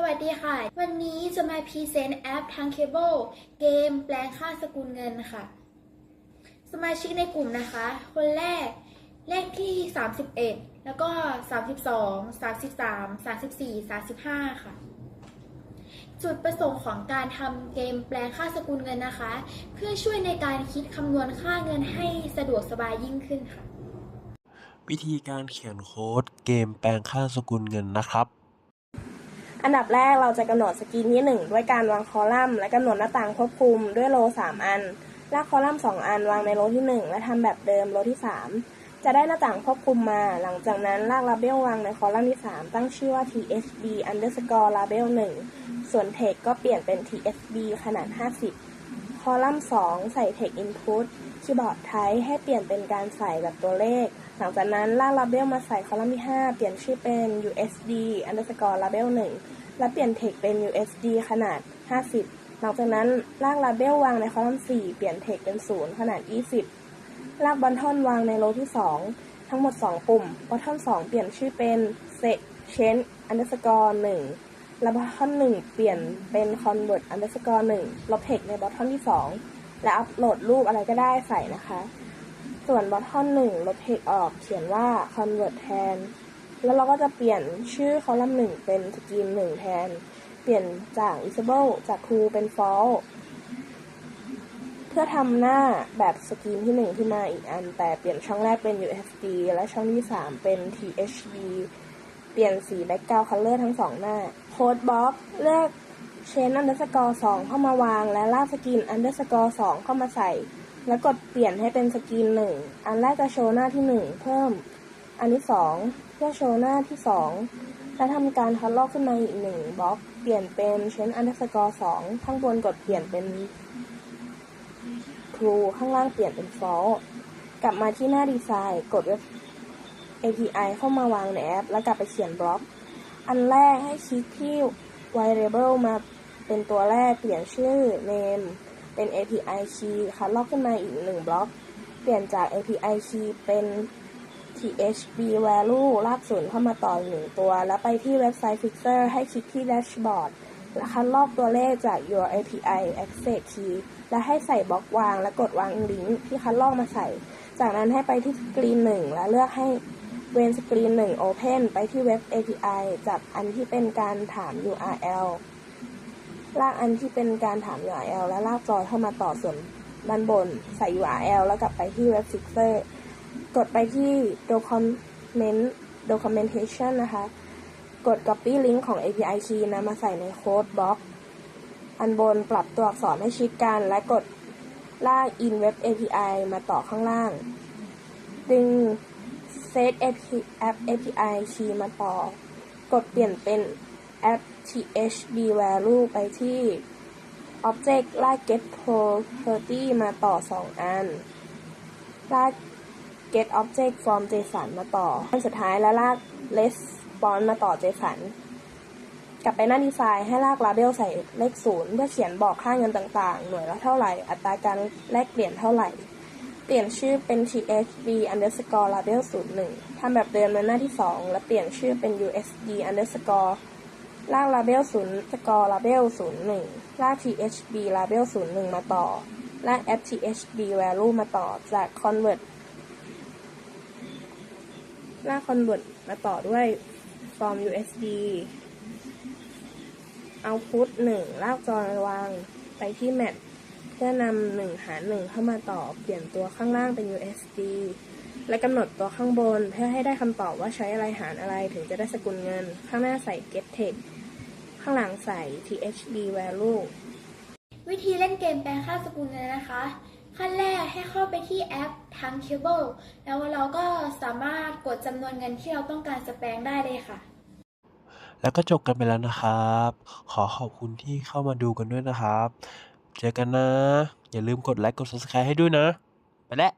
สวัสดีค่ะ วันนี้จะมาพรีเซนต์แอปทางเคเบิลเกมแปลงค่าสกุลเงินค่ะ สมาชิกในกลุ่มนะคะ คนแรกเลขที่ 31 แล้วก็ 32 33 34 35 ค่ะ จุดประสงค์ของการทำเกมแปลงค่าสกุลเงินนะคะ เพื่อช่วยในการคิดคำนวณค่าเงินให้สะดวกสบายยิ่งขึ้นค่ะ วิธีการเขียนโค้ดเกมแปลงค่าสกุลเงินนะครับ อันดับแรกเราจะกำหนดสกรีนที่ 1 ด้วยการวางคอลัมน์และกำหนดหน้าต่างควบคุมด้วยโล 3 อัน ลากคอลัมน์ 2 อันวางในโลที่ 1 และทำแบบเดิมโลที่ 3 จะได้หน้าต่างควบคุมมา หลังจากนั้นลากลาเบลวางในคอลัมน์ที่ 3 ตั้งชื่อว่า thb underscore label 1 ส่วน text ก็เปลี่ยนเป็น thb ขนาด 50 คอลัมน์ 2 ใส่ text input คีย์บอร์ดไทป์ให้เปลี่ยนเป็นการใส่แบบตัวเลข หลังจากนั้นลากลาเบลมาใส่คอลัมน์ที่ 5 เปลี่ยนชื่อเป็น usd underscore label 1 และเปลี่ยน text เป็น usd ขนาด 50 หลังจากนั้นลากลาเบลวางในคอลัมน์ 4 เปลี่ยน text เป็น 0 ขนาด 20 ลากบอททอนวางในโลที่ 2 ทั้งหมด 2 ปุ่มบอททอน 2 เปลี่ยนชื่อเป็น set change underscore 1และบอททอน1เปลี่ยนเป็น convert underscore 1ลบ text ในบอททอนที่ 2 และอัปโหลดรูปอะไรก็ได้ใส่นะคะ ส่วนบอททอน1ลบ text ออกเขียนว่า convert แทน แล้วเราก็จะเปลี่ยนชื่อคอลัมน์หนึ่งเป็นสกรีนหนึ่งแทน เปลี่ยนจาก isable จาก true เป็น false เพื่อทำหน้าแบบสกรีนที่หนึ่งขึ้นมาอีกอัน แต่เปลี่ยนช่องแรกเป็น USD และช่องที่สามเป็น THD เปลี่ยนสี background color ทั้งสองหน้า code box เลือก chain underscore 2เข้ามาวาง และลากสกรีน underscore 2เข้ามาใส่ แล้วกดเปลี่ยนให้เป็นสกรีนหนึ่งอันแรกจะโชว์หน้าที่หนึ่งเพิ่ม อันที่สองเพื่อโชว์หน้าที่สองและทำการคัดลอกขึ้นมาอีกหนึ่งบล็อก เปลี่ยนเป็น change underscore สองข้างบนกดเปลี่ยนเป็น true ข้างล่างเปลี่ยนเป็น false กลับมาที่หน้าดีไซน์ กดเว็บ API เข้ามาวางในแอป แล้วกลับไปเขียนบล็อก อันแรกให้คลิกที่ variable มา เป็นตัวแรกเปลี่ยนชื่อ name เป็น API key คัดลอกขึ้นมาอีกหนึ่งบล็อก เปลี่ยนจาก API key เป็น THB value ลากศูนย์เข้ามาต่อหนึ่งตัว แล้วไปที่เว็บไซต์ Fixer ให้คลิกที่ Dashboard และคัดลอกตัวเลขจาก Your API Access Key และให้ใส่บล็อกวาง และกดวางลิงก์ที่คัดลอกมาใส่ จากนั้นให้ไปที่สกรีนหนึ่งและเลือกให้เวนสกรีนหนึ่ง Open ไปที่เว็บ API จับอันที่เป็นการถาม URL ลากอันที่เป็นการถาม URL และลากจอยเข้ามาต่อส่วนด้านบน ใส่ URL แล้วกลับไปที่เว็บ Fixer กดไปที่ document documentation นะคะ กด copy link ของ API key นะมาใส่ในโค้ดบล็อกอันบนปรับตัวอักษรให้ชิดกัน และกดลาก in web API มาต่อข้างล่าง ดึง set app API key มาต่อ กดเปลี่ยนเป็น app thb value ไปที่ object ลาก get property มาต่อ 2 อัน ลาก get object from json มาต่อ อันสุดท้ายแล้วลาก response มาต่อ json กลับไปหน้าดีไซน์ให้ลาก label ใส่เลขศูนย์เพื่อเขียนบอกค่าเงินต่างๆ หน่วยละเท่าไหร่ อัตราการแลกเปลี่ยนเท่าไหร่ เปลี่ยนชื่อเป็น thb underscore label 01ทำแบบเดิมในหน้าที่ 2 และเปลี่ยนชื่อเป็น usd underscore ลาก label 0 score label 01ลาก thb label 01มาต่อ ลาก app thb value มาต่อจาก convert ลาก convert มาต่อด้วย from usd output 1 ลากจอยวางไปที่ map เพื่อนำหนึ่งหารหนึ่งเข้ามาต่อ เปลี่ยนตัวข้างล่างเป็น USD และกำหนดตัวข้างบนเพื่อให้ได้คำตอบว่าใช้อะไรหารอะไรถึงจะได้สกุลเงิน ข้างหน้าใส่ get text ข้างหลังใส่ thb value วิธีเล่นเกมแปลงค่าสกุลเงินนะคะ ขั้นแรกให้เข้าไปที่แอปทางเคเบิลแล้วเราก็สามารถกดจำนวนเงินที่เราต้องการจะแปลงได้เลยค่ะ แล้วก็จบกันไปแล้วนะครับ ขอขอบคุณที่เข้ามาดูกันด้วยนะครับ เจอกันนะ อย่าลืมกดไลค์กด subscribe ให้ด้วยนะ ไปแล้ว